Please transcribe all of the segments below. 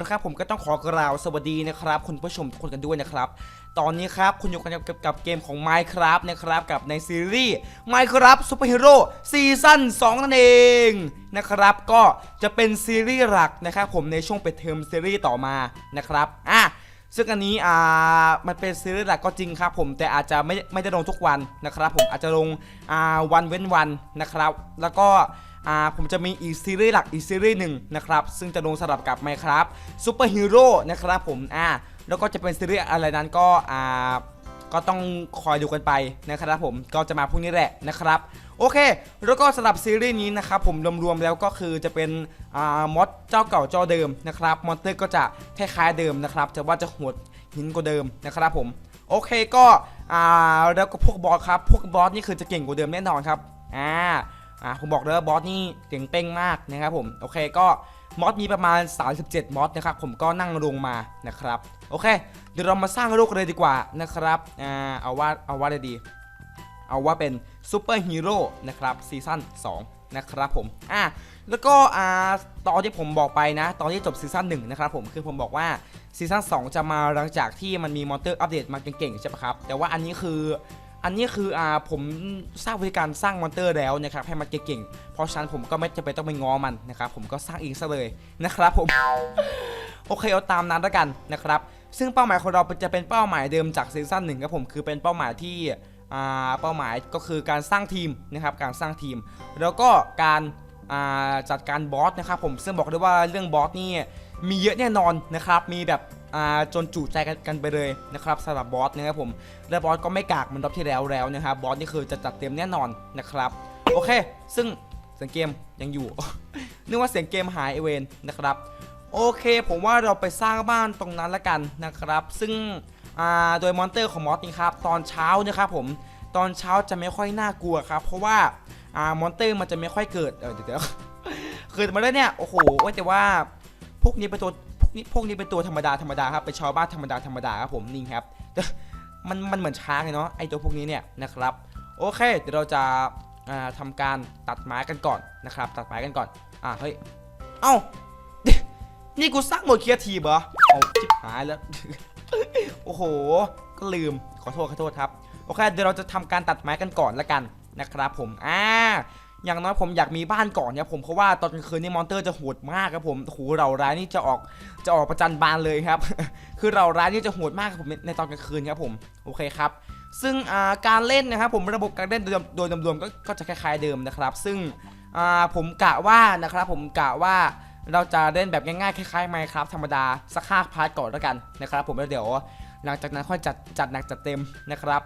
ละครับผมก็ต้องขอกล่าวสวัสดีนะครับ คุณผู้ชมทุกคนกันด้วยนะครับ ตอนนี้ครับคุณอยู่กันกับกับเกมของ Minecraft นะครับกับในซีรีส์ Minecraft Super Hero ซีซั่น2นั่นเองนะครับก็จะเป็นซีรีส์หลักนะครับผมในช่วงเปิดเทอมซีรีส์ต่อมานะครับอะซึ่งอันนี้อ่ามันเป็นซีรีส์หลักก็จริงครับผมแต่อาจจะไม่ไม่ได้ลงทุกวันนะครับ ผมอาจจะลงอ่าวันเว้นวันนะครับ แล้วก็ อ่าผมจะมีอีกซีรีส์หลักอีกซีรีส์หนึ่งนะครับซึ่งจะลงสลับกับ Minecraft Super Hero นะครับผมอ่าแล้วก็จะเป็นซีรีส์อะไรนั้นก็อ่าก็ต้องคอยดูกันไปนะครับผมก็จะมาพรุ่งนี้แหละนะครับโอเค แล้วก็สำหรับซีรีส์นี้นะครับผมรวมๆแล้วก็คือจะเป็นอ่ามอดเจ้าเก่าเจ้าเดิมนะครับมอนเตอร์ก็จะคล้ายๆเดิมนะครับแต่ว่าจะโหดหินกว่าเดิมนะครับผมโอเคก็อ่าแล้วก็พวกบอสครับพวกบอสนี่คือจะเก่งกว่าเดิมแน่นอนครับอ่า อ่าผมบอกเลยว่าบอสนี่เก่งเป้งมากนะครับผมโอเคก็มอสมีประมาณ 37มอสนะครับผมก็นั่งลงมานะครับโอเค เดี๋ยวเรามาสร้างโลกเลยดีกว่านะครับอ่าเอาว่าเอาว่าอะไรดี เอาว่าเป็นซูเปอร์ฮีโร่นะครับซีซั่น2นะครับผมอะแล้วก็อ่าตอนที่ผมบอกไปนะ ตอนที่จบซีซั่น1นะครับผมคือผมบอกว่าซีซั่น2จะมาหลังจากที่มันมีมอนเตอร์อัปเดตมาเก่งๆใช่ปะครับแต่ว่าอันนี้คือ อันนี้คืออ่าผมสร้างวิธีการสร้างมอนเตอร์แล้วนะครับให้มันเก่งๆเพราะฉะนั้นผมก็ไม่จำเป็นต้องไปง้อมันนะครับผมก็สร้างเองซะเลยนะครับผมโอเคเอาตามนั้นแล้วกันนะครับซึ่งเป้าหมายของเราจะเป็นเป้าหมายเดิมจากซีซั่นหนึ่งครับผมคือเป็นเป้าหมายที่อ่าเป้าหมายก็คือการสร้างทีมนะครับการสร้างทีม แล้วก็การอ่าจัดการบอสนะครับผมซึ่งบอกได้ว่าเรื่องบอสนี่มีเยอะแน่นอนนะครับมีแบบ จนจุใจกันกันไปเลยนะครับสำหรับบอสนะครับผมและบอสก็ไม่กากเหมือนรอบที่แล้วแล้วนะครับบอสนี่คือจะจัดเต็มแน่นอนนะครับโอเค ซึ่งเสียงเกมยังอยู่ นึกว่าเสียงเกมหายไอเวนนะครับโอเค ผมว่าเราไปสร้างบ้านตรงนั้นละกันนะครับ ซึ่งโดยมอนเตอร์ของมอสนี่ครับตอนเช้านะครับผมตอนเช้าจะไม่ค่อยน่ากลัวครับ เพราะว่าอามอนเตอร์มันจะไม่ค่อยเกิดเดี๋ยวเดี๋ยวเกิดมาแล้วเนี่ยโอ้โหว่าแต่ว่าพวกนี้เป็นตัว นี้พวกนี้เป็นตัวธรรมดาธรรมดาครับเป็นชาวบ้านธรรมดาธรรมดาครับผมนี่ครับแต่มันมันเหมือนช้างเลยเนาะไอตัวพวกนี้เนี่ยนะครับโอเคเดี๋ยวเราจะาทำการตัดไม้กันก่อนนะครับ ตัดไม้กันก่อนอ่าเฮ้ยเอ้านี่กูสร้างหมดเคลียร์ทีเหรอเอาจิบหายแล้วโอ้โห ก็ลืมขอโทษขอโทษครับโอเคเดี๋ยวเราจะทำการตัดไม้กันก่อนละกันนะครับผมอ่า อย่างน้อยผมอยากมีบ้านก่อนเนี่ยผมเพราะว่าตอนกลางคืนนี่มอนเตอร์จะโหดมากครับผมโอ้โหเราร้ายนี่จะออกจะออกประจันบานเลยครับ คือเราร้ายนี่จะโหดมากครับผมในตอนกลางคืนครับผมโอเคครับ ซึ่งการเล่นนะครับผมระบบการเล่นโดยรวมๆก็ก็จะคล้ายๆเดิมนะครับ ซึ่งผมกะว่านะครับผมกะว่าเราจะเล่นแบบง่ายๆคล้ายๆไมครับธรรมดาสักห้าพาร์ทก่อนแล้วกันนะครับผมแล้วเดี๋ยว หลังจากนั้นค่อยจัดจัดหนักจัดเต็มนะครับ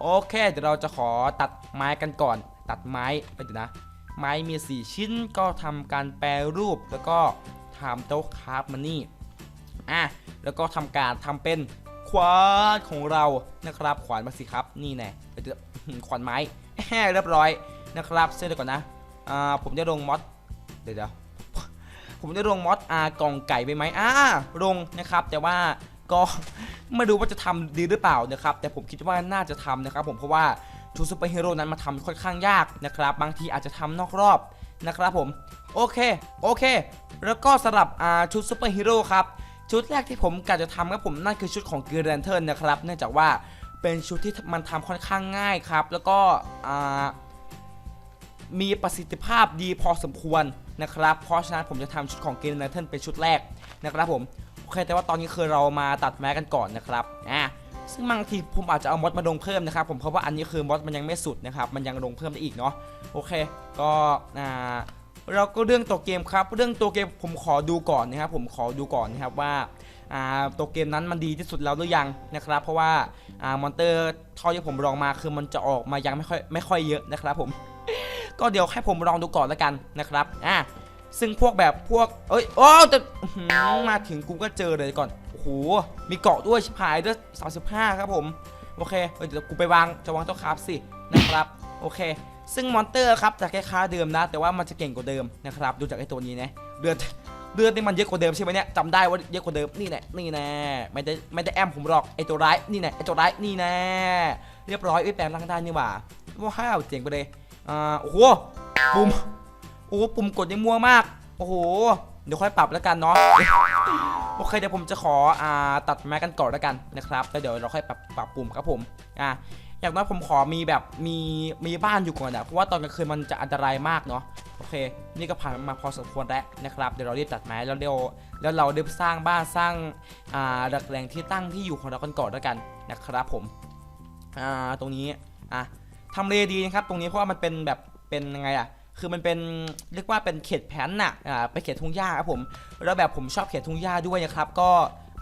โอเคเดี๋ยวเราจะขอตัดไม้กันก่อน ตัดไม้ไปดูนะ ไม้มี 4 ชิ้นก็ทำการแปรรูปแล้วก็ทำโต๊ะคาราฟมานี่อะแล้วก็ทำการทำเป็นขวานของเรานะครับขวานมาสิครับนี่แน่เดี๋ยวขวานไม้เรียบร้อยนะครับเส้นเดียวก่อนนะอ่าผมจะลงมอดเดี๋ยวเดี๋ยวผมได้ลงมอดอากองไก่ไปไหมอ่าลงนะครับ แต่ว่าก็ไม่รู้ว่าจะทำดีหรือเปล่านะครับ แต่ผมคิดว่าน่าจะทำนะครับ ผมเพราะว่า ชุดซูเปอร์ฮีโร่นั้นมาทำค่อนข้างยากนะครับ บางทีอาจจะทำนอกรอบนะครับผม โอเค โอเค แล้วก็สำหรับชุดซูเปอร์ฮีโร่ครับ ชุดแรกที่ผมกะจะทำครับผมนั่นคือชุดของกีแรนเทิร์นนะครับ เนื่องจากว่าเป็นชุดที่มันทำค่อนข้างง่ายครับ แล้วก็มีประสิทธิภาพดีพอสมควรนะครับ เพราะฉะนั้นผมจะทำชุดของเกนเนเทนเป็นชุดแรกนะครับผม โอเค แต่ว่าตอนนี้คือเรามาตัดแม้กันก่อนนะครับ อ่า ซึ่งบางทีผมอาจจะเอามอดมาลงเพิ่มนะครับผมเพราะว่าอันนี้คือมอดมันยังไม่สุดนะครับมันยังลงเพิ่มได้อีกเนาะโอเค ก็อ่าเราก็เรื่องตัวเกมครับ เรื่องตัวเกมผมขอดูก่อนนะครับผมขอดูก่อนนะครับว่าอ่าตัวเกมนั้นมันดีที่สุดแล้วหรือยังนะครับ เพราะว่าอ่ามอนเตอร์ท่าที่ผมลองมาคือมันจะออกมายังไม่ค่อยไม่ค่อยเยอะนะครับผม ก็เดี๋ยวให้ผมลองดูก่อนแล้วกันนะครับอะซึ่งพวกแบบพวกเอ้ยโอ้แต่มาถึงกูก็เจอเลยก่อน หมีเกาะด้วยชิบหายด้วย35 ครับผม โอเคเดี๋ยวกูไปวางจะวางเจ้าคราฟสินะครับ โอเค ซึ่งมอนเตอร์ครับจะคล้ายๆเดิมนะ แต่ว่ามันจะเก่งกว่าเดิมนะครับ ดูจากไอ้ตัวนี้นะเลือดเลือดนี่มันเยอะกว่าเดิมใช่ไหมเนี่ยจำได้ว่าเยอะกว่าเดิมนี่แน่นี่แน่ไม่ได้ไม่ได้แอมผมหรอกไอ้ตัวร้ายนี่แน่ไอ้ตัวร้ายนี่แน่เรียบร้อยเอ้ยแปลงร่างได้นี่หว่าว้าวเจ๋งไปเลยอ่าโอ้โหปุ่มโอ้โหปุ่มกดยังมัวมาก โอ้โหเดี๋ยวค่อยปรับแล้วกันเนาะ โอเคเดี๋ยวผมจะขออ่าตัดไม้กันก่อนแล้วกันนะครับแล้วเดี๋ยวเราค่อยปรับปรับปรุงครับผมอะอย่างน้อยผมขอมีแบบมีมีบ้านอยู่ก่อนนะเพราะว่าตอนกลางคืนมันจะอันตรายมากเนาะโอเค นี่ก็ผ่านมาพอสมควรแล้วนะครับ เดี๋ยวเราเรียบตัดไม้แล้วเดี๋ยวแล้วเราเรีบสร้างบ้านสร้างอ่าดักแหล่งที่ตั้งที่อยู่ของเรากันก่อนแล้วกันนะครับผมอ่าตรงนี้อะทำเลดีนะครับ ตรงนี้เพราะว่ามันเป็นแบบเป็นยังไงอะ คือมันเป็นเรียกว่าเป็นเขตแผนน่ะอ่าเป็นเขตทุ่งหญ้าครับผมแล้วแบบผมชอบเขตทุ่งหญ้าด้วยนะครับก็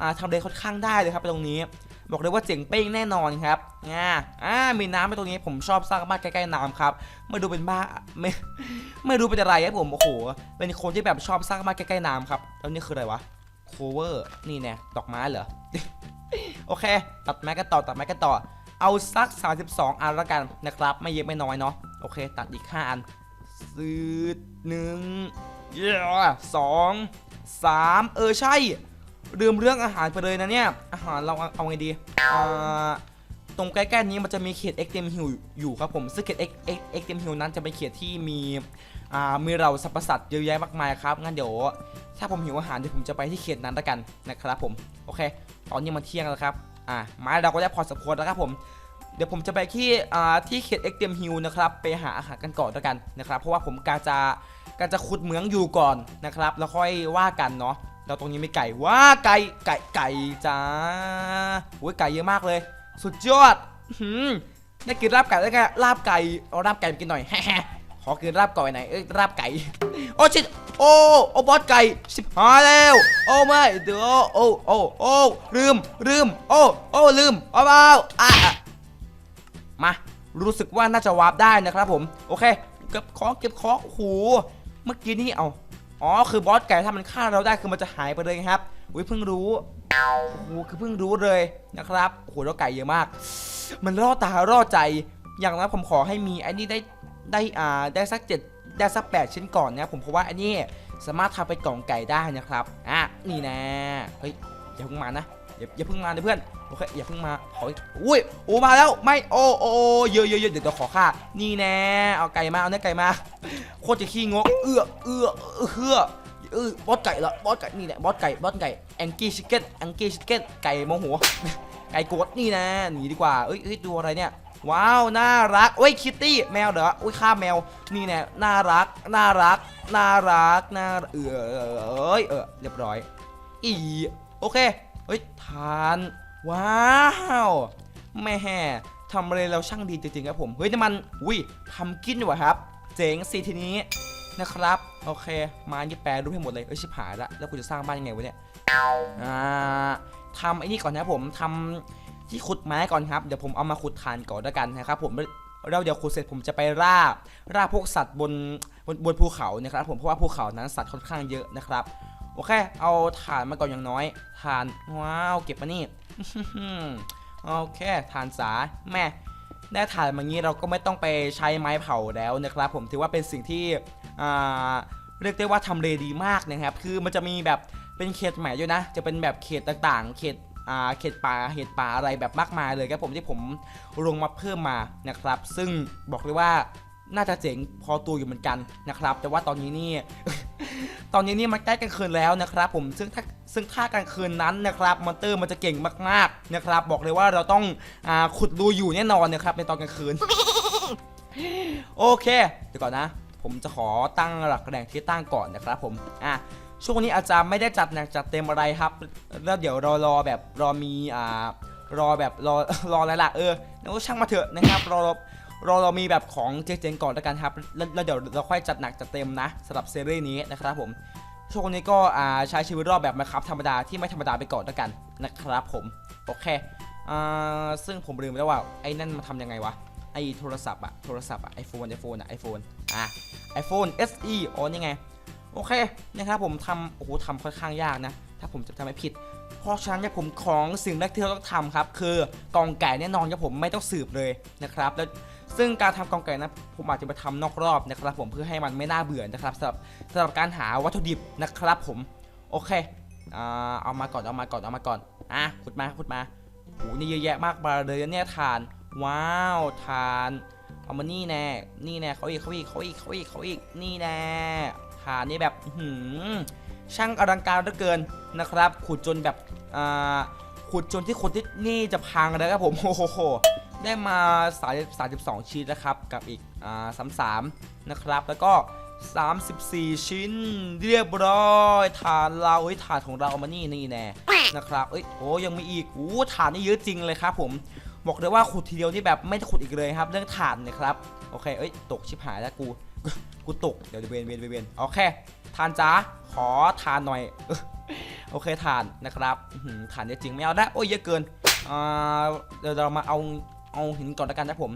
อ่าทำเลค่อนข้างได้เลยครับตรงนี้ บอกเลยว่าเจ๋งเป้งแน่นอนครับอ่าอ่ามีน้ำไปตรงนี้ผมชอบสร้างบ้านใกล้ๆน้ำครับไม่ดูเป็นบ้าไม่ไม่รู้เป็นอะไรครับผมโอ้โหเป็นคนที่แบบชอบสร้างบ้านใกล้ๆน้ำครับแล้วนี่คืออะไรวะโคเวอร์นี่แน่ดอกไม้เหรอโอเค ตัดไม้กันต่อตัดไม้กันต่อ เอาสัก 32 อันละกันนะครับ ไม่เยอะไม่น้อยเนาะ โอเค ตัดอีก 5 อัน ซื้อหนึ่งสองสามเออใช่ลืมเรื่องอาหารไปเลยนะเนี่ย อาหารเราเอาไงดีตรงใกล้ๆนี้มันจะมีเขต x t m Hill อยู่ครับผมซึ่งเขต X X X t m Hill นั้นจะเป็นเขตที่มีอ่ามีเราสรรพสัตว์เยอะแยะมากมายครับงั้นเดี๋ยว ถ้าผมหิวอาหารเดี๋ยวผมจะไปที่เขตนั้นละกันนะครับผมโอเค ตอนนี้มันเที่ยงแล้วครับอ่าไม้เราก็ได้พอสมควรแล้วครับผม เดี๋ยวผมจะไปที่อ่าที่เขต x t m Hill นะครับไปหาอาหารกันก่อนแล้วกันนะครับ เพราะว่าผมกาจะกาจะขุดเหมืองอยู่ก่อนนะครับ แล้วค่อยว่ากันเนาะแล้วตรงนี้มีไก่ว้าไก่ไก่ไก่จ้าโอ้ยไก่เยอะมากเลย สุดยอดหืมได้กินลาบไก่แล้วไงลาบไก่เอาลาบไก่ไปกินหน่อยฮขอกินลาบก่หน่อยเอ้ยลาบไก่โอ้ชิดโอ้โอ้บอสไก่สิบหาแล้ว โอ้ไม่เดี๋ยวโอ้โอ้โอ้ลืมลืมโอ้โอ้ลืมเอาเปล่าอะ มา รู้สึกว่าน่าจะวาร์ปได้นะครับผม โอเค เก็บของเก็บของโอ้โห เมื่อกี้นี่เอา อ๋อ คือบอสไก่ถ้ามันฆ่าเราได้คือมันจะหายไปเลยครับอุ้ยเพิ่งรู้โอ้โหคือเพิ่งรู้เลยนะครับโอ้โหแล้วไก่เยอะมาก มันล่อตาล่อใจ อย่างนั้นผมขอให้มีไอ้นี่ได้ได้อ่าได้สักเจ็ดได้สักแปดชิ้นก่อนนะผมเพราะว่าไอันนี้สามารถทำเป็นกล่องไก่ได้นะครับ อะ นี่นะ เฮ้ยอย่าเพิ่งมานะ อย่าอย่าเพิ่งมานะเพื่อนโอเคอย่าเพิ่งมาขออุ้ยโอ้มาแล้วไม่โอ้โอ้เยอะเยอะเยอะเดี๋ยวขอค่านี่แน่เอาไก่มาเอาเนื้อไก่มาโคตรจะขี้งกเอื้อเอื้อเอื้อเออบอสไก่ละบอสไก่นี่แหละบอสไก่บอสไก่แองกี้ชิคเก้นแองกี้ชิคเก้นไก่โมโหไก่โกดนี่นะหนีดีกว่าเอ้ยเอ้ยตัวอะไรเนี่ยว้าวน่ารักเอ้ยคิตตี้แมวเหรออุ้ยฆ่าแมวนี่แน่น่ารักน่ารักน่ารักน่าเออเอ้ยเออเรียบร้อยอีโอเค เฮ้ยทาน ว้าวแม่ทำอะไรเราช่างดีจริงๆครับผม เฮ้ยนี่มันอุ้ยทำกินวะครับ เจ๋งสิทีนี้นะครับ โอเค มานี่แปลรูปให้หมดเลยเอ้ยชิบหายละแล้วกูจะสร้างบ้านยังไงวะเนี่ยอ่าทำไอ้นี่ก่อนนะผมทำที่ขุดไม้ก่อนครับ เดี๋ยวผมเอามาขุดฐานก่อนแล้วกันนะครับผมแล้วเดี๋ยวขุดเสร็จผมจะไปล่าล่าพวกสัตว์บนบนบนภูเขานะครับผมเพราะว่าภูเขานั้นสัตว์ค่อนข้างเยอะนะครับ โอเค เอาถ่านมาก่อนอย่างน้อยถ่านว้าวเก็บมานี่โอเคถ่านสาแม่ได้ถ่านมางี้เราก็ไม่ต้องไปใช้ไม้เผาแล้วนะครับ ผมถือว่าเป็นสิ่งที่เรียกได้ว่าทำเลดีมากนะครับ คือมันจะมีแบบเป็นเขตใหม่ด้วยนะ จะเป็นแบบเขตต่างๆ เขตเขตป่าเขตป่าอะไรแบบมากมายเลยครับผมที่ผมลงมาเพิ่มมานะครับ ซึ่งบอกเลยว่าน่าจะเจ๋งพอตัวอยู่เหมือนกันนะครับ แต่ว่าตอนนี้นี่ ตอนนี้นี่มันใกล้กลางคืนแล้วนะครับ ผมซึ่งถ้าซึ่งถ้ากลางคืนนั้นนะครับมอนเตอร์มันจะเก่งมากๆนะครับ บอกเลยว่าเราต้องอ่าขุดรูอยู่แน่นอนนะครับในตอนกลางคืน โอเคเดี๋ยวก่อนนะ ผมจะขอตั้งหลักแหล่งที่ตั้งก่อนนะครับ ผมอะช่วงนี้อาจจะไม่ได้จัดหนักจัดเต็มอะไรครับ แล้วเดี๋ยวรอรอแบบรอมีอ่ารอแบบรอรออะไรล่ะเออแล้วก็ช่างมาเถอะนะครับรอรอ เราเรามีแบบของเจ๋งๆก่อนแล้วกันครับ แล้วเดี๋ยวเราค่อยจัดหนักจัดเต็มนะสำหรับซีรีส์นี้นะครับผมช่วงนี้ก็ใช้ชีวิตรอบแบบนะครับธรรมดาที่ไม่ธรรมดาไปก่อนแล้วกันนะครับผมโอเคอซึ่งผมลืมไปแล้วว่าไอ้นั่นมาทำยังไงวะไอ้โทรศัพท์อะโทรศัพท์อะไอโฟนไอโฟนอะไอโฟนอะไอโฟน SE อ๋อนี่ไงโอเคนะครับผมทำโอ้โหทำค่อนข้างยากนะ ถ้าผมจะทำไม่ผิด เพราะฉะนั้นเนี่ยผมของสิ่งแรกที่เราต้องทำครับ คือกองไก่แน่นอนครับผมไม่ต้องสืบเลยนะครับแล้ว ซึ่งการทำกองไก่นะผมอาจจะมาทำนอกรอบนะครับผมเพื่อให้มันไม่น่าเบื่อนะครับสำหรับสำหรับการหาวัตถุดิบนะครับผมโอเคอ่าเอามาก่อนเอามาก่อนเอามาก่อนอะขุดมาขุดมาโอ้นี่เยอะแยะมากมาเลยเนี่ยทานว้าวทานเอามานี่แน่นี่แน่เขาอีกเขาอีกเขาอีกเขาอีกเขาอีกนี่แน่ทานนี่แบบหือช่างอลังการเหลือเกินนะครับ ขุดจนแบบอ่าขุดจนที่ขุดที่นี่จะพังแล้วครับผมโอ้โห ได้มา3 32 ชิ้นนะครับกับอีกอ่า33 นะครับ แล้วก็ 34 ชิ้นเรียบร้อยฐานเราเฮ้ยฐานของเราเอามานี่นี่แน่นะครับเอ้ยโอ้ยังมีอีกโอ้ฐานนี่เยอะจริงเลยครับผมบอกเลยว่าขุดทีเดียวนี่แบบไม่ขุดอีกเลยครับ เรื่องฐานเนะครับโอเคเอ้ยตกชิบหายแล้วกูกูตกเดี๋ยวเวียนเวียนเวียนเวียนโอเคทานจ้าขอทานหน่อยโอเคทานนะครับอื้อหือทานเยอะจริงไม่เอาได้โอ้ยเยอะเกินเดี๋ยวเรามาเอา เอาหินก่อนล้วกันนะผม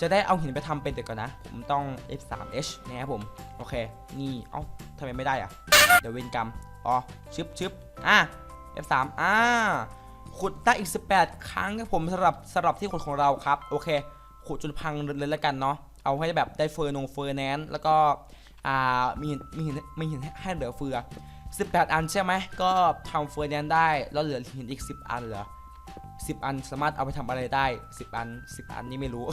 จะได้เอาหินไปทำเป็นเดี๋ยวก่อนนะ ผมต้อง F3H นะครับผม โอเค นี่ เอ้าทำไมไม่ได้อะเดี๋ยวเวนกรรม อ๋อ ชึบชึบอะ F3 อ่า ขุดได้อีก 18 ครั้งครับผมสำหรับสำหรับที่ขุดของเราครับ โอเค ขุดจนพังเลยล้วกันเนาะ เอาให้แบบได้เฟอร์นงเฟอร์แนนแล้วก็อ่ามีหินมีหินมีหินให้เหลือเฟือ 18 อันใช่ไหม ก็ทำเฟอร์แนนได้ แล้วเหลือหินอีก 10 อันเหรอ 10 อันสามารถเอาไปทำอะไรได้ 10 อัน 10 อันนี่ไม่รู้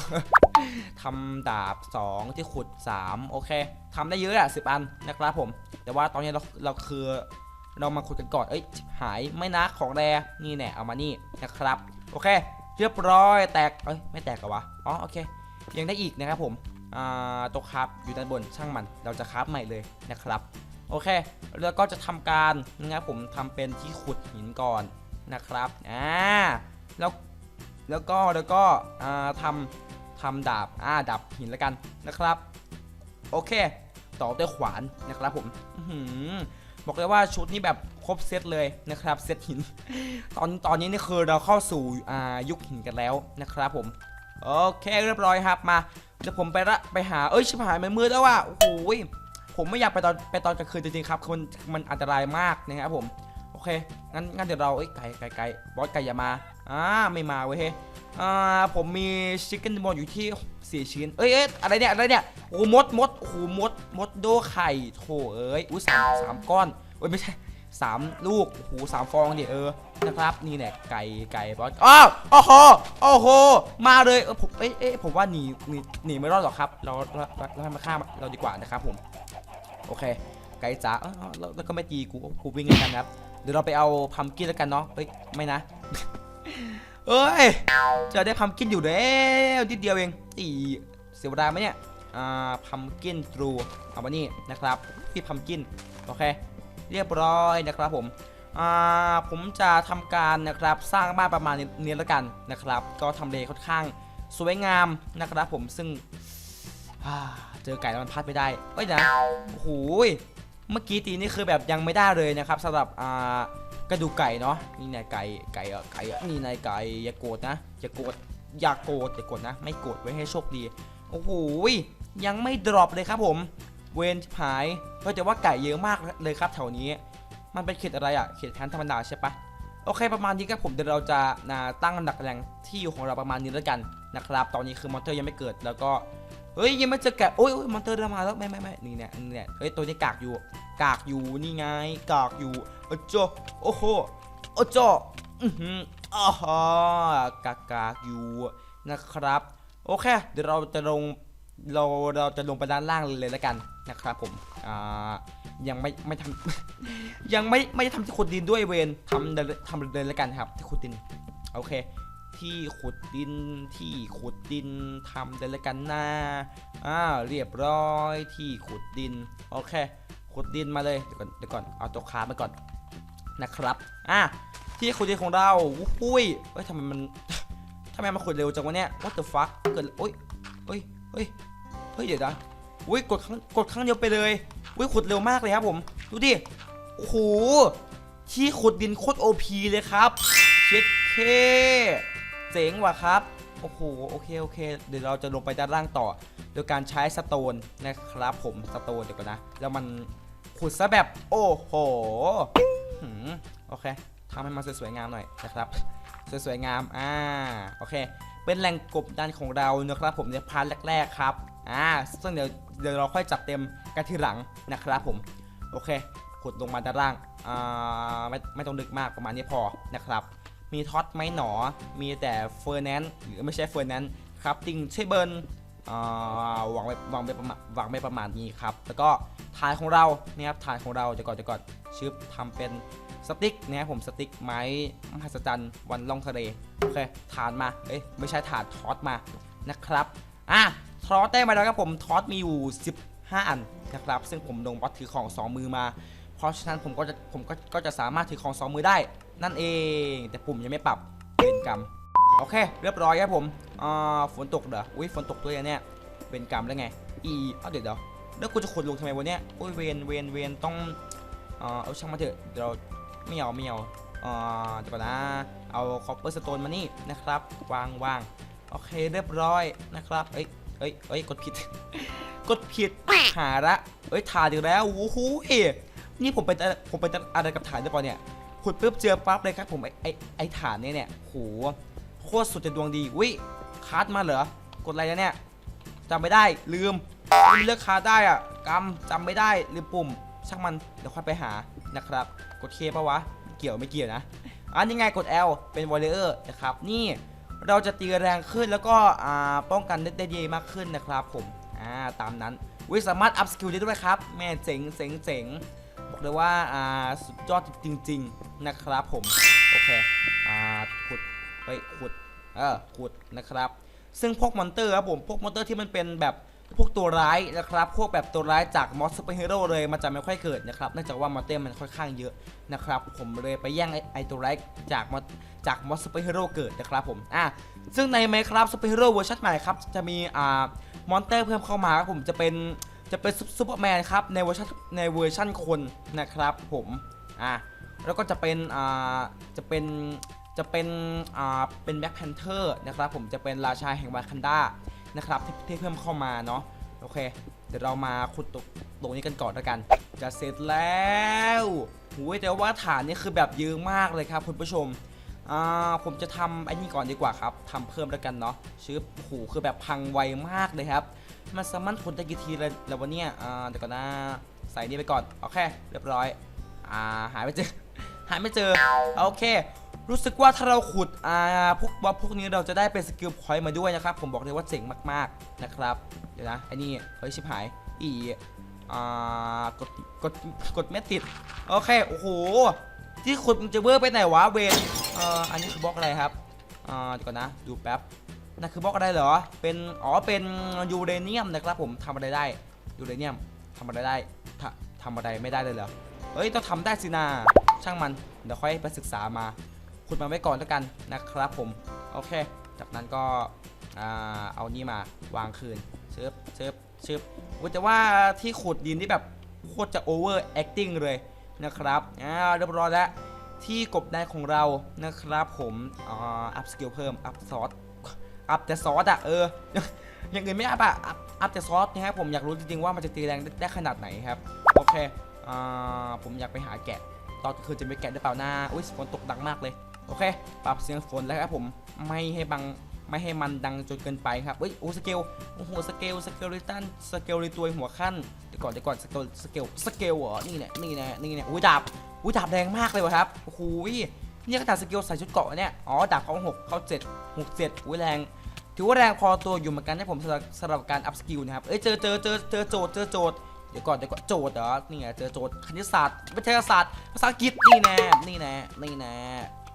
ทำดาบ 2 ที่ขุด 3 โอเคทำได้เยอะอะ10 อันนะครับผม แต่ว่าตอนนี้เราเราคือเรามาขุดกันก่อน เอ้ยหายไม่นะของแรนี่แน่เอามานี่นะครับ โอเค เรียบร้อยแตก เอ้ยไม่แตกเหรอวะ อ๋อโอเค ยังได้อีกนะครับผมอ่าตัวครับอยู่ด้านบนช่างมัน เราจะคราฟใหม่เลยนะครับ โอเค แล้วก็จะทำการนะครับผมทำเป็นที่ขุดหินก่อน นะครับอ่าแล้วแล้วก็แล้วก็อ่าทำทำดาบอ่าดาบหินแล้วกันนะครับ โอเค ต่อด้วยขวานนะครับผมบอกเลยว่าชุดนี้แบบครบเซตเลยนะครับเซตหิน ตอนตอนนี้นี่คือเราเข้าสู่อ่ายุคหินกันแล้วนะครับผมโอเคเรียบร้อยครับมาเดี๋ยวผมไปละไปหาเอ้ยชิบหายมันมืดแล้วว่ะโอ้โหยผมไม่อยากไปตอนไปตอนกลางคืนจริงๆครับมันมันอันตรายมากนะครับผม เค งั้นงั้นเดี๋ยวเราเอ้ยไก่ไก่ไก่บอสไก่อย่ามา อ่าไม่มาเว้ยเฮ้ยอ่าผมมีชิคเก้นบอลอยู่ที่สี่ชิ้น เอ้ยเอ้ยอะไรเนี่ยอะไรเนี่ยโอ้มดมดโอ้มดมดโดไข่โถเอ้ยอุ้ยสามสามก้อนเอ้ยไม่ใช่สามลูกโอ้โหสามฟองดิเออนะครับนี่แหละไก่ไก่บอสอ้าวโอ้โหโอ้โหมาเลยเออผมเอ้ยเอ้ยผมว่าหนีหนีหนีไม่รอดหรอกครับเราเราเราเราให้มาฆ่าเราดีกว่านะครับผมโอเคไก่จ๋าเอ้าเอ้าแล้วก็ไม่ตีกูกูวิ่งกันครับ เดี๋ยวเราไปเอาพัมกินแล้วกันเนาะเฮ้ยไม่นะ เอ้ย จะได้พัมกินอยู่แล้วนิดเดียวเองอีเสียเวลาไหมเนี่ย อ่า พัมกินตรูเอามานี่นะครับพี่พัมกิน โอเค เรียบร้อยนะครับผม อ่า ผมจะทำการนะครับสร้างบ้านประมาณนี้แล้วกันนะครับ ก็ทำเลค่อนข้างสวยงามนะครับผม ซึ่งเจอไก่แล้วมันพลาดไม่ได้เอ้ยนะโอ้โห เมื่อกี้ตีนี่คือแบบยังไม่ได้เลยนะครับสำหรับอ่ากระดูกไก่เนาะนี่นายไก่ไก่อะไก่อะนี่นายไก่อย่าโกรธนะอย่าโกรธอย่าโกรธอย่าโกรธนะ ไม่โกรธไว้ให้โชคดีโอ้โหยังไม่ดรอปเลยครับผม เวนหายเฮ้ยแต่ว่าไก่เยอะมากเลยครับแถวนี้ มันเป็นเขตอะไรอะเขตแพนธรรมดาใช่ปะโอเคประมาณนี้ครับผมเดี๋ยวเราจะนะตั้งอันดับแรงที่อยู่ของเราประมาณนี้แล้วกันนะครับ ตอนนี้คือมอนเตอร์ยังไม่เกิดแล้วก็ เฮ้ยยังไม่เจอแกะโอ้ยโอ้ยมอนเตอร์เดินมาแล้วไม่ไม่ไม่นี่เนี่ยนี่เนี่ยเฮ้ยตัวนี้กากอยู่ กากอยู่นี่ไงกากอยู่โอ้โจโอ้โหโอ้โจอือหืออ๋อกากกากอยู่นะครับ โอเค เดี๋ยวเราจะลงเราเราจะลงไปด้านล่างเลยแล้วกันนะครับผมอ่ายังไม่ไม่ทำยังไม่ไม่ทำที่ขุดดินด้วยเวนทำเดินทำเดินแล้วกันครับที่ขุดดินโอเค ที่ขุดดินที่ขุดดินทำเดล้วกันนะอ่าเรียบร้อยที่ขุดดินโอเค ขุดดินมาเลยเดี๋ยวก่อนเดี๋ยวก่อนเอาตัวคามาก่อนนะครับอะที่ขุดดินของเราอุ้ยเอ้ยทำไมมันทำไมมันขุดเร็วจังวะเนี่ย what the fuck เกิดโอ้ยเฮ้ยเฮ้ยเฮ้ยเดี๋ยวนะอุ้ยกดครั้งกดครั้งเดียวไปเลยอุ้ยขุดเร็วมากเลยครับผมดูดิโอ้โหที่ขุดดินโคตรโอพีเลยครับเช็ดเค เจ๋งว่ะครับ โอ้โห โอเค โอเค เดี๋ยวเราจะลงไปด้านล่างต่อ โดยการใช้สโตนนะครับผม สโตนเดี๋ยวก่อนนะ แล้วมันขุดซะแบบ โอ้โห โอเคทำให้มันสวยๆงามหน่อยนะครับ สวยๆงาม อ่า โอเค เป็นแหล่งกบดันของเรานะครับผมในพาร์ทแรกๆครับ อ่า ซึ่งเดี๋ยวเดี๋ยวเราค่อยจัดเต็มกันทีหลังนะครับผม โอเค ขุดลงมาด้านล่าง อ่า ไม่ไม่ต้องดึกมากประมาณนี้พอนะครับ มีท็อตไหมหนอ มีแต่เฟอร์แนนซ์หรือไม่ใช่เฟอร์แนนซ์ครับติงเชเบิร์นอ่าวางไว้วางไว้ประมาณวางไว้ประมาณนี้ครับ แล้วก็ฐานของเราเนี่ยครับฐานของเราเดี๋ยวก่อนเดี๋ยวก่อนชึบทำเป็นสติ๊กนะครับผมสติ๊กไม้มหัศจรรย์วันล่องทะเลโอเคฐานมาเอ้ยไม่ใช่ฐานทอสมานะครับอะทอสได้มาแล้วครับผมทอสมีอยู่ 15 อันนะครับ ซึ่งผมลงบอสถือของ 2 มือมา เพราะฉะนั้นผมก็จะผมก็ก็จะสามารถถือของ 2 มือได้ นั่นเอง แต่ปุ่มยังไม่ปรับเป็นกรรมโอเค เรียบร้อยครับผมอ่าฝนตกเหรออุ้ยฝนตกด้วยอะเนี่ยเป็นกรรมแล้วไง อีเอาเดี๋ยวเดี๋ยวแล้วกูจะขุดลงทำไมวะเนี่ยอุ้ยเวนเวนเวนต้องอ่าเอาช่างมาเถอะเดี๋ยวเราไม่เอาไม่เอาอ่าเดี๋ยวก่อนนะเอาคอปเปอร์สโตนมานี่นะครับวางวางโอเคเรียบร้อยนะครับเอ้ยเอ้ยเอ้ยกดผิด กดผิดหาละเอ้ยถ่านอีกแล้วโอ้โหนี่ผมเป็นผมเป็นอะไรกับฐานหรือเปล่าเนี่ย ขุดปุ๊บเจอปั๊บเลยครับผมไอไอไอฐานเนี่ยเนี่ยโหโคตรสุดจะดวงดีวิคัดมาเหรอกดอะไรนะเนี่ยจำไม่ได้ลืมลืมเลือกคัดได้อะกำจำไม่ได้ลืมปุ่มช่างมันเดี๋ยวค่อยไปหานะครับ กดเคปะวะเกี่ยวไม่เกี่ยวนะอันนี้ไงกด L เป็นวอลเลอร์นะครับนี่เราจะตีแรงขึ้นแล้วก็อ่าป้องกันได้ได้ดีมากขึ้นนะครับผมอ่าตามนั้นวิสามารถอัพสกิลได้ด้วยครับแม่เจ๋งเจ๋งเจ๋ง บอกเลยว่าอ่าสุดยอดจริง ๆนะครับผม โอเค อ่าขุดเฮ้ยขุด เออขุดนะครับ ซึ่งพวกมอนเตอร์ครับผม พวกมอนเตอร์ที่มันเป็นแบบพวกตัวร้ายนะครับ พวกแบบตัวร้ายจากมอสซูเปอร์ฮีโร่เลยมันจะไม่ค่อยเกิดนะครับ เนื่องจากว่ามอนเตอร์มันค่อนข้างเยอะนะครับ ผมเลยไปแย่งไอไอตัวร้ายจากมอสจากมอสซูเปอร์ฮีโร่เกิดนะครับผม อะ ซึ่งในไมครับซูเปอร์ฮีโร่เวอร์ชันใหม่ครับ จะมีอ่ามอนเตอร์เพิ่มเข้ามาครับผม จะเป็น จะเป็นซูเปอร์แมนครับในเวอร์ชันในเวอร์ชันคนนะครับผมอะแล้วก็จะเป็นอ่าจะเป็นจะเป็นอ่าเป็นแบ็คแพนเทอร์นะครับผมจะเป็นราชาแห่งวากันดานะครับที่ที่เพิ่มเข้ามาเนาะโอเค เดี๋ยวเรามาขุดตรงตรงนี้กันก่อนแล้วกัน จะเสร็จแล้วหูยแต่ว่าฐานนี่คือแบบเยอะมากเลยครับคุณผู้ชมอ่าผมจะทำไอ้นี่ก่อนดีกว่าครับทำเพิ่มแล้วกันเนาะชื่อหูคือแบบพังไวมากเลยครับ มันสามารถผลได้กี่ทีเลยแล้ววันนี้อ่าเดี๋ยวก่อนนะใส่นี่ไปก่อนโอเคเรียบร้อยอ่าหายไปเจอหายไม่เจอโอเค รู้สึกว่าถ้าเราขุดอ่าพวกบล็อกพวกนี้เราจะได้เป็นสกิลพอยต์มาด้วยนะครับ ผมบอกเลยว่าเจ๋งมากๆนะครับเดี๋ยวนะไอ้นี่เฮ้ยชิบหายอีอ่ากดกดกดไม่ติดโอเคโอ้โหที่ขุดมันจะเวอร์ไปไหนวะเวนเอ่ออันนี้คือบล็อกอะไรครับอ่าเดี๋ยวก่อนนะดูแป๊บ นั่นคือบล็อกอะไรเหรอ เป็น อ๋อ เป็นยูเรเนียมนะครับผมทำอะไรได้ ยูเรเนียมทำอะไรได้ทำอะไรไม่ได้เลยเหรอเอ้ย ต้องทำได้สินาช่างมัน เดี๋ยวค่อยไปศึกษามาขุดมาไว้ก่อนแล้วกันนะครับผม โอเค จากนั้นก็อ่าเอานี่มาวางคืนเชิบเชิบเชิบว่าจะว่าที่ขุดดินที่แบบโคตรจะ over acting เลยนะครับอ่าเรียบร้อยแล้วที่กบได้ของเรานะครับผมอ่าอัพสกิลเพิ่ม อัพซอส อัพแต่ซอสอะเอออย่างอื่นไม่อัพอะอัพแต่ซอสนะครับผมอยากรู้จริงๆว่ามันจะตีแรงได้ไดขนาดไหนครับโอเคอ่าผมอยากไปหาแกะตอนคืนจะมีแกะหรือเปล่าหนะอุ้ยฝนตกดังมากเลยโอเค ปรับเสียงฝนแล้วครับผมไม่ให้บังไม่ให้มันดังจนเกินไปครับเฮ้ยโอ้สเกลโอ้โหสเกลสเกลลิตันสเกลในตัวหัวขั้นเดี๋ยวก่อนเดี๋ยวก่อนสเกลสเกลสเกลเหรอนี่แหละนี่แหละนี่แหละอุ้ยดาบอุ้ยดาบแรงมากเลยวะครับโอ้โหนี่ขนาดสเกลใส่ชุดเกาะเนี่ยอ๋อดาบเขาหกเขาเจ็ดหกเจ็ดอุ้ยแรง ถือว่าแรงพอตัวอยู่เหมือนกันให้ผมสำหรับสำหรับการอัพสกิลนะครับ เอ้ยเจอเจอเจอเจอโจทย์เจอโจทย์เดี๋ยวก่อนเดี๋ยวก่อนโจทย์เหรอนี่ไงเจอโจทย์คณิตศาสตร์วิทยาศาสตร์ภาษาอังกฤษนี่แน่นี่แน่นี่แน่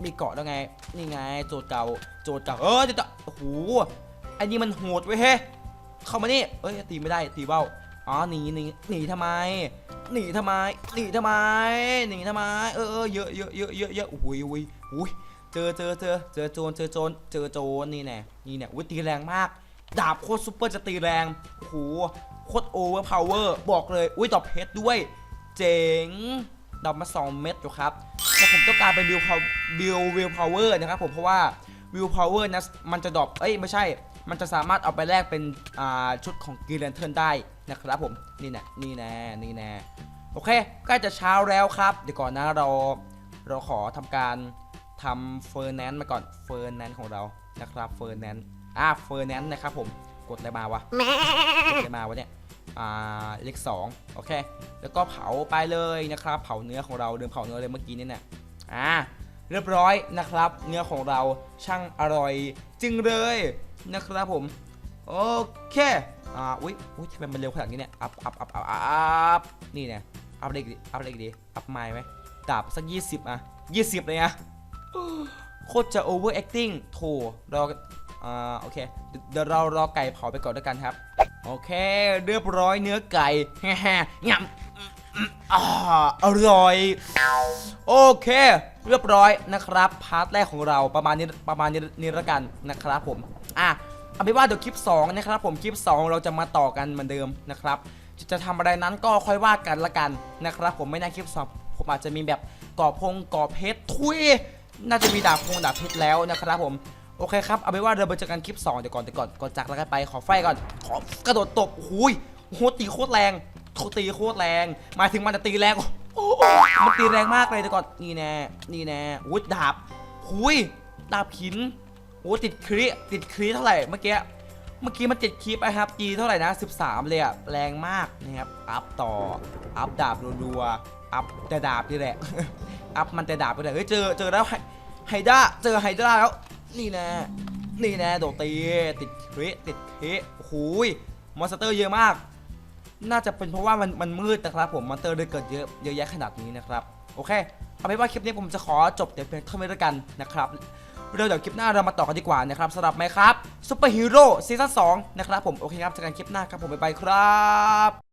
มีเกาะแล้วไงนี่ไงโจทย์เก่าโจทย์เก่าเออเดี๋ยวโอ้โหอ้นี่มันโหดเว้ยเฮ้เข้ามานี่เอ้ยตีไม่ได้ตีเบ้าอ๋อหนีหนีหนีทำไมหนีทำไมหนีทำไมหนีทำไมเออเออเยอะเยอะเยอะเยอะเยอะอุ้ยอุ้ยอุ้ย เจอเจอเจอเจอโจรเจอโจรเจอโจรนี่แน่นี่แน่อุ้ยตีแรงมาก ดาบโคตรซุปเปอร์จะตีแรงโอ้โหโคตรโอเวอร์พาวเวอร์บอกเลย อุ้ยดอกเพชรด้วย เจ๋งดอกมา2เม็ดอยู่ครับแต่ผมต้องการเป็นวิวพาววิววิวพาวเวอร์นะครับผมเพราะว่าวิวพาวเวอร์นะมันจะดรอปเอ้ยไม่ใช่ มันจะสามารถเอาไปแลกเป็นอ่าชุดของกีแลนเทิร์นได้นะครับผมนี่แน่นี่แน่นี่แน่โอเคใกล้จะเช้าแล้วครับ เดี๋ยวก่อนนะเราเราขอทำการ ทำเฟอร์แนนซ์มาก่อนเฟอร์แนนซ์ของเรานะครับเฟอร์แนนซ์อ่าเฟอร์แนนซ์นะครับผมกดอะไรมาวะกดอะไรมาวะเนี่ยอ่าเลขสองโอเค แล้วก็เผาไปเลยนะครับ เผาเนื้อของเราเดิมเผาเนื้อเลยเมื่อกี้นี่เนี่ยอ่าเรียบร้อยนะครับ เนื้อของเราช่างอร่อยจริงเลยนะครับผมโอเคอ่าอุ้ยอุ้ยทำไมมันเร็วขนาดนี้เนี่ยอัพอัพอัพอัพอัพนี่เนี่ยอัพอะไรอีกดิอัพอะไรอีกดิอัพไม้ไหมดาบสักยี่สิบอะยี่สิบเลยอะ โคตรจะ over acting โถรออ่าโอเค เดี๋ยวเรารอไก่เผาไปก่อนด้วยกันครับ โอเค เรียบร้อยเนื้อไก่แฮ่ๆงำอ่าอร่อย โอเค เรียบร้อยนะครับ พาร์ทแรกของเราประมาณนี้ประมาณนี้นี้ละกันนะครับผม อะเอาเป็นว่าเดี๋ยวคลิป 2 นะครับผมคลิป 2 เราจะมาต่อกันเหมือนเดิมนะครับ จะจะทำอะไรนั้นก็ค่อยว่ากันละกันนะครับ ผมไม่ในคลิป2ผมอาจจะมีแบบก่อพงก่อเพชรทุย น่าจะมีดาบพงดาบเพชรแล้วนะครับผมโอเคครับเอาเป็นว่าเราไปเจอกันคลิป2เดี๋ยวก่อนเดี๋ยวก่อนก่อนจากแล้วกันไปขอไฟก่อนขอกระโดดตบหุยโหตีโคตรแรงโคตีโคตรแรงหมายถึงมันจะตีแรงมันตีแรงมากเลยแต่ก่อนนี่แน่นี่แน่วุ้ยดาบหุยดาบหินโอ้ติดคริติดคริเท่าไหร่เมื่อกี้เมื่อกี้มันติดคลิปอะครับตีเท่าไหร่นะ 13 เลยอะแรงมากนะครับอัพต่ออัพดาบรัวๆอัพแต่ดาบนี่แหละ อัพมันแต่ดาบไปเลยเฮ้ยเจอเจอแล้วไฮด้าเจอไฮด้าแล้ว นี่แน่นี่แน่โดดตีติดคริติดคริโอ้โหยมอนสเตอร์เยอะมาก น่าจะเป็นเพราะว่ามันมันมืดนะครับผมมอนสเตอร์เลยเกิดเยอะเยอะแยะขนาดนี้นะครับโอเคเอาเป็นว่าคลิปนี้ผมจะขอจบแต่เพียงเท่านี้แล้วกันนะครับเดี๋ยวเดี๋ยวคลิปหน้าเรามาต่อกันดีกว่านะครับสำหรับไหมครับซูเปอร์ฮีโร่ซีซั่น2นะครับผมโอเคครับเจอกันคลิปหน้าครับผมบ๊ายบายครับ